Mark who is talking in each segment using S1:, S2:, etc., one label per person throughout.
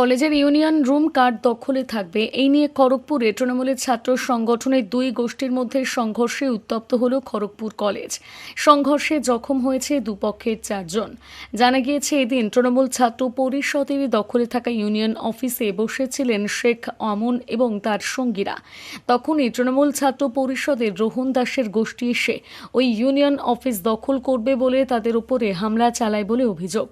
S1: কলেজের union room card দখলে থাকবে। এই নিয়ে খড়গপুরে তৃণমূলের ছাত্র সংগঠনের দুই গোষ্ঠীর মধ্যে সংঘর্ষে উত্তপ্ত হল খড়গপুর কলেজ। সংঘর্ষে জখম হয়েছে দুপক্ষের চারজন। জানা গিয়েছে, এদিন তৃণমূল ছাত্র পরিষদের দখলে থাকা ইউনিয়ন অফিসে বসেছিলেন শেখ আমন এবং তার সঙ্গীরা। তখনই তৃণমূল ছাত্র পরিষদের রোহন দাসের গোষ্ঠী এসে ওই ইউনিয়ন অফিস দখল করবে বলে তাদের উপরে হামলা চালায় বলে অভিযোগ।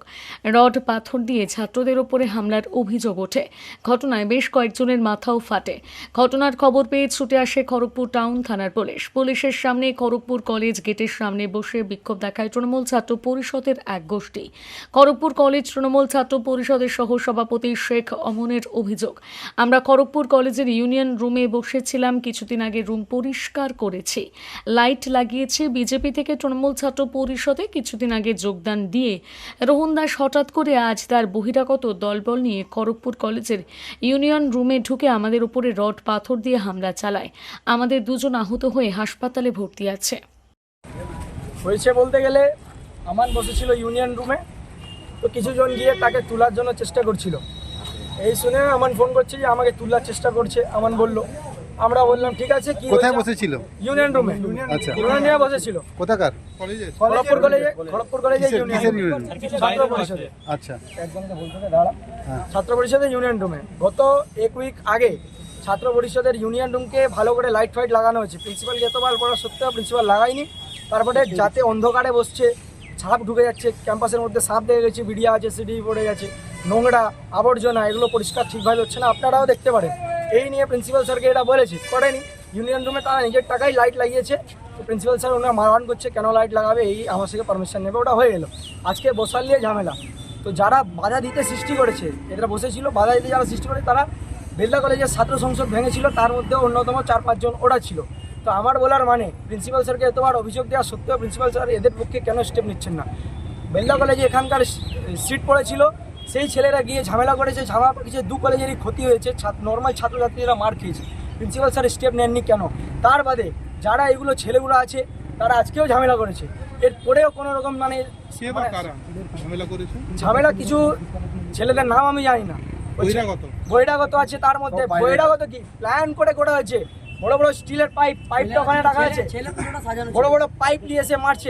S1: রড পাথর দিয়ে ছাত্রদের উপরে হামলার অভিযোগ ওঠে। ঘটনায় বেশ কয়েকজনের মাথাও ফাটে। ঘটনার খবর পেয়ে ছুটে আসে খড়গপুর টাউন থানার পুলিশ। পুলিশের সামনে খড়গপুর কলেজ গেটের সামনে বসে বিক্ষোভ দেখায় তৃণমূল ছাত্র পরিষদের এক গোষ্ঠী। খড়গপুর কলেজ তৃণমূল ছাত্র পরিষদের সহ সভাপতি শেখ অমনের অভিযোগ, আমরা খড়গপুর কলেজের ইউনিয়ন রুমে বসেছিলাম, কিছুদিন আগে রুম পরিষ্কার করেছি। লাইট লাগিয়েছে বিজেপি থেকে তৃণমূল ছাত্র পরিষদে, কিছুদিন আগে যোগদান দিয়ে রোহন দাস হঠাৎ করে আজ তার বহিরাগত দলবল নিয়ে খড়গপুর কলেজের ইউনিয়ন রুমে ঢুকে আমাদের উপরে রড পাথর দিয়ে হামলা চালায়। আমাদের দুজন আহত হয়ে হাসপাতালে ভর্তি আছে।
S2: হয়েছে বলতে গেলে আমার বসেছিল ইউনিয়ন রুমে, তো কিছুজন গিয়ে তাকে তোলার জন্য চেষ্টা করছিল। এই শুনে আমার ফোন করছে যে, আমাকে তোলার চেষ্টা করছে। আমার বলল আমরা বললাম ঠিক আছে কি
S3: কোথায় বসেছিল?
S2: ইউনিয়ন রুমে।
S3: আচ্ছা।
S2: ইউনিয়নে বসেছিল।
S3: কোথাকার? কলেজে।
S2: খড়গপুর কলেজে খড়গপুর কলেজে ইউনিয়ন ছাত্র পরিষদে।
S3: আচ্ছা।
S2: একজনকে বলতে দাঁড়া।
S3: হ্যাঁ।
S2: ছাত্র পরিষদের ইউনিয়ন রুমে। গত এক উইক আগে ছাত্র পরিষদের ইউনিয়ন রুমকে ভালো করে লাইট ফাইট লাগানো হয়েছে। প্রিন্সিপালকে এতবার করা সত্ত্বেও প্রিন্সিপাল লাগায়নি। তারপরে যাতে অন্ধকারে বসছে সাপ ঢুকে যাচ্ছে ক্যাম্পাসের মধ্যে সাপ দেখে গেছে বিডিয়া আছে সিডি পড়ে গেছে নোংরা আবর্জনা এগুলো পরিষ্কার ঠিকভাবে হচ্ছে না। আপনারাও দেখতে পারেন। এই নিয়ে প্রিন্সিপাল স্যারকে এটা বলেছে, করেনি। ইউনিয়ন রুমে তারা নিজের টাকাই লাইট লাগিয়েছে। তো প্রিন্সিপাল স্যার ওনারা মারহান করছে, কেন লাইট লাগাবে, এই আমার থেকে পারমিশন নেবে, ওটা হয়ে গেলো। আজকে বসার নিয়ে ঝামেলা। তো যারা বাধা দিতে সৃষ্টি করেছে, এরা বসেছিল, বাধা দিতে যারা সৃষ্টি করে তারা বেল্লা কলেজের ছাত্র সংসদ ভেঙেছিল, তার মধ্যে অন্যতম চার পাঁচজন ওরা ছিল। তো আমার বলার মানে প্রিন্সিপাল স্যারকে এতবার অভিযোগ দেওয়া সত্ত্বেও প্রিন্সিপাল স্যার এদের পক্ষে কেন স্টেপ নিচ্ছেন না? বেল্লা কলেজে এখানকার সিট পড়েছিল সেই ছেলেরা গিয়ে ঝামেলা করেছে ঝামেলা করেছে দু কলেজেরই ক্ষতি হয়েছে নর্মাল ছাত্রছাত্রীরা মার খেয়েছে। প্রিন্সিপাল স্যার স্টেপ নেননি কেন? তার বাদে যারা এগুলো ছেলেগুলো আছে তারা আজকেও ঝামেলা করেছে। এরপরেও কোনো রকম মানে
S4: কারা ঝামেলা
S2: কিছু ছেলেদের নাম আমি জানি না?
S4: বহিরাগত?
S2: আছে তার মধ্যে। বহিরাগত কি? প্ল্যান করে করা হয়েছে। বড় বড় স্টিলের পাইপ পাইপটা ওখানে রাখা আছে। বড় বড় পাইপ নিয়ে এসে মারছে।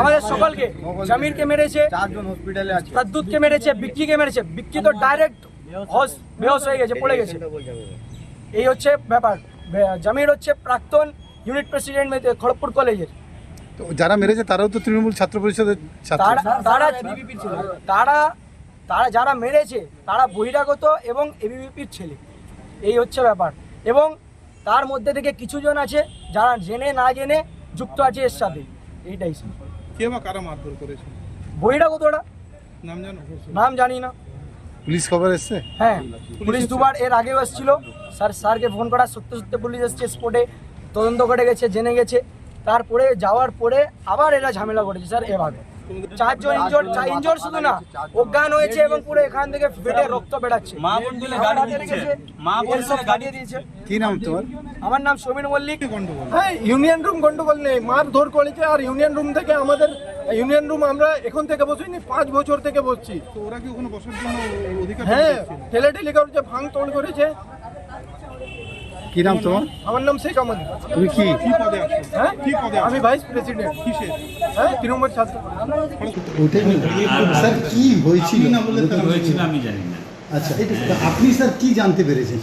S2: আমাদের সকলকে। জামিরকে মেরেছে।
S3: চারজন হসপিটালে আছে।
S2: প্রদ্যুৎকে মেরেছে বিক্কিকে মেরেছে। বিক্কি তো ডাইরেক্ট হস বেহস হয়ে গেছে পড়ে গেছে। এই হচ্ছে ব্যাপার। জামির হচ্ছে প্রাক্তন ইউনিট প্রেসিডেন্ট খড়গপুর কলেজের।
S3: তো যারা মেরেছে তারাও তো তৃণমূল ছাত্র পরিষদের
S2: তারা তারা তারা তারা যারা মেরেছে তারা বহিরাগত এবং এবিভিপির ছেলে। এই হচ্ছে ব্যাপার। এবং তার মধ্যে থেকে কিছুজন আছে যারা জেনে না জেনে যুক্ত আছে এর সাথে। এইটাই
S4: কে বা কারা মারধর করেছে?
S2: বহিরাগত ওরা
S4: নাম জানো?
S2: নাম জানি না।
S3: পুলিশ খবর এসছে?
S2: হ্যাঁ পুলিশ দুবার এর আগেও এসেছিল। স্যার স্যারকে ফোন করা সত্য সত্য পুলিশ এসছে স্পটে তদন্ত করে গেছে জেনে গেছে। তারপরে যাওয়ার পরে আবার এরা ঝামেলা করেছে স্যার এভাবে। চারজন ইনজোর ইনজোর শুধু না অজ্ঞান হয়েছে এবং পুরো এখান থেকে ফেটে রক্ত বেড়াচ্ছে।
S5: মা বোন দিলে
S2: আমার
S5: গাড়ি
S2: হাতে
S5: মা বোন
S2: সব
S5: গাড়ি
S2: দিয়েছে।
S3: কি নাম তোমার
S2: আমার নাম সমীর মল্লিক।
S4: গন্ডগোল?
S6: হ্যাঁ ইউনিয়ন রুম গন্ডগোল নেই মার ধর করেছে আর ইউনিয়ন রুম থেকে আমাদের ইউনিয়ন রুম আমরা এখন থেকে বসিনি পাঁচ বছর থেকে বসছি।
S4: তো ওরা কি ওখানে বসার জন্য অধিকার
S6: হ্যাঁ? ঠেলে ঠেলে ভাঙ তোড় করেছে
S3: কি নাম তোমার?
S6: আমার নাম শেখ আহমদ
S3: তুমি কি?
S4: কি পদে আছো?
S6: হ্যাঁ?
S4: কি পদে
S6: আমি ভাইস প্রেসিডেন্ট
S4: কিসে
S6: হ্যাঁ? তৃণমূল ছাত্র
S3: স্যার কি হয়েছিল?
S5: হয়েছিল আমি জানি না।
S3: আচ্ছা আপনি স্যার কি জানতে পেরেছেন?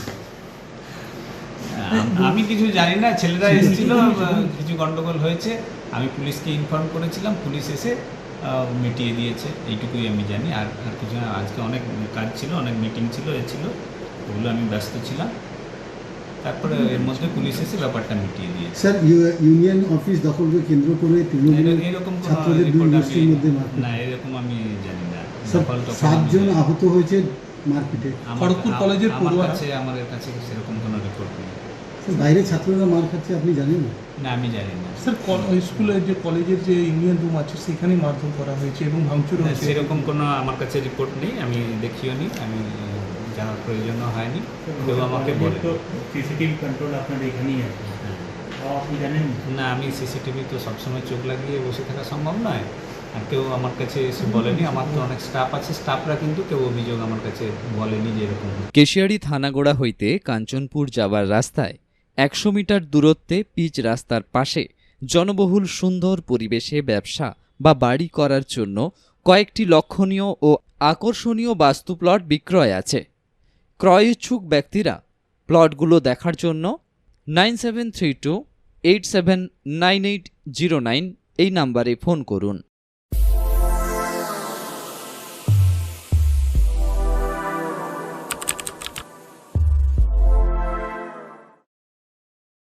S5: আমি কিছু জানি না। ছেলেরা এসেছিল কিছু গন্ডগোল হয়েছে। আমি পুলিশকে ইনফর্ম করেছিলাম। পুলিশ এসে আহ, মিটিয়ে দিয়েছে। এইটুকুই আমি জানি। আর আর কিছু আজকে অনেক কাজ ছিল অনেক মিটিং ছিল এ ছিল। ওগুলো আমি ব্যস্ত ছিলাম। তারপরে এর মধ্যে পুলিশ এসে ব্যাপারটা মিটিয়ে দিয়েছে।
S7: স্যার ইউনিয়ন অফিস দখলকে কেন্দ্র করে তৃণমূলের
S5: এর- এরকম
S7: ছাত্রদের দুই গোষ্ঠীর মধ্যে
S5: না এরকম আমি জানি না। দখল
S7: সাতজন আহত হয়েছে মারপিটে।
S4: খড়গপুর কলেজের পড়ুয়া-
S5: কাছে আমাদের কাছে সেরকম কোনো রিপোর্ট নেই।
S7: স্যার বাইরে ছাত্ররা মার খাচ্ছে আপনি জানেন না?
S5: না আমি জানি না।
S8: স্যার কল- স্কুলের যে কলেজের যে ইউনিয়ন রুম আছে সেখানেই মারধর করা হয়েছে এবং ভাঙচুর হয়েছে।
S5: সেরকম কোনো আমার কাছে রিপোর্ট নেই আমি দেখিও নি আমি জানার প্রয়োজনও হয়নি কেউ আমাকে বলে
S9: সিসিটিভি কন্ট্রোল আপনার এখানেই আছে। তাও আপনি জানেন?
S5: না আমি সিসিটিভি তো সবসময় চোখ লাগিয়ে বসে থাকা সম্ভব নয় আর কেউ আমার কাছে এসে বলেনি। আমার তো অনেক স্টাফ আছে স্টাফরা কিন্তু কেউ অভিযোগ আমার কাছে বলেনি যে এরকম
S10: কেশিয়ারি থানাগোড়া হইতে কাঞ্চনপুর যাওয়ার রাস্তায় একশো মিটার দূরত্বে পিচ রাস্তার পাশে জনবহুল সুন্দর পরিবেশে ব্যবসা বা বাড়ি করার জন্য কয়েকটি লক্ষণীয় ও আকর্ষণীয় বাস্তু প্লট বিক্রয় আছে। ক্রয় ইচ্ছুক ব্যক্তিরা প্লটগুলো দেখার জন্য nine seven three two eight seven nine eight zero nine এই নাম্বারে ফোন করুন।